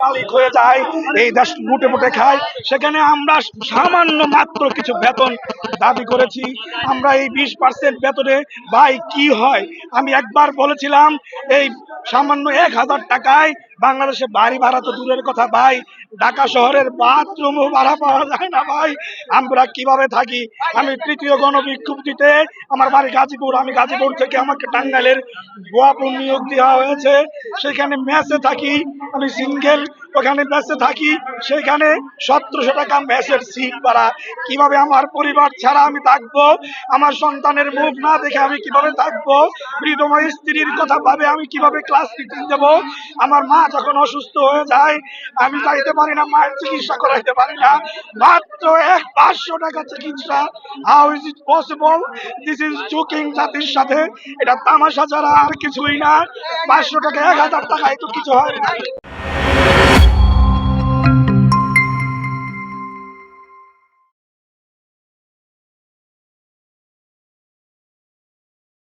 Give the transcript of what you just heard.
মালিক হয়ে যায়, এই দেশ লুটে পুটে খায়। সেখানে আমরা সামান্য মাত্র কিছু বেতন দাবি করেছি। আমরা এই বিশ পার্সেন্ট বেতনে, ভাই, কি হয়? আমি একবার বলেছিলাম, এই সামান্য এক হাজার টাকায় বাংলাদেশে বাড়ি ভাড়া তো দূরের কথা ভাই। ঢাকা শহরের বাথরুমও ভাড়া পাওয়া যায় না ভাই। আমরা কীভাবে থাকি? আমি তৃতীয় গণবিজ্ঞপ্তিতে আমার বাড়ি গাজীপুর, আমি গাজীপুর থেকে আমাকে টাঙ্গাইলের গোয়াপুর নিয়োগ দেওয়া হয়েছে। সেখানে ম্যাচে থাকি। আমি সিঙ্গেল ওখানে মেসে থাকি সেখানে সতেরোশো টাকা মেসের সিট ভাড়া। কীভাবে আমার পরিবার ছাড়া আমি থাকব? আমার সন্তানের মুখ না দেখে আমি কীভাবে থাকব? বৃদ্ধময় স্ত্রীর কথা ভাবে আমি কীভাবে ক্লাস মিটিং দেব? আমার মা যখন অসুস্থ হয়ে যায়, আমি যাইতে পারি না, মায়ের চিকিৎসা করাইতে পারি না। মাত্র এক পাঁচশো টাকা চিকিৎসা। How is it possible this is joking জাতির সাথে। এটা তামাশা ছাড়া আর কিছুই না। পাঁচশো টাকা, এক হাজার টাকায় তো কিছু হয় না।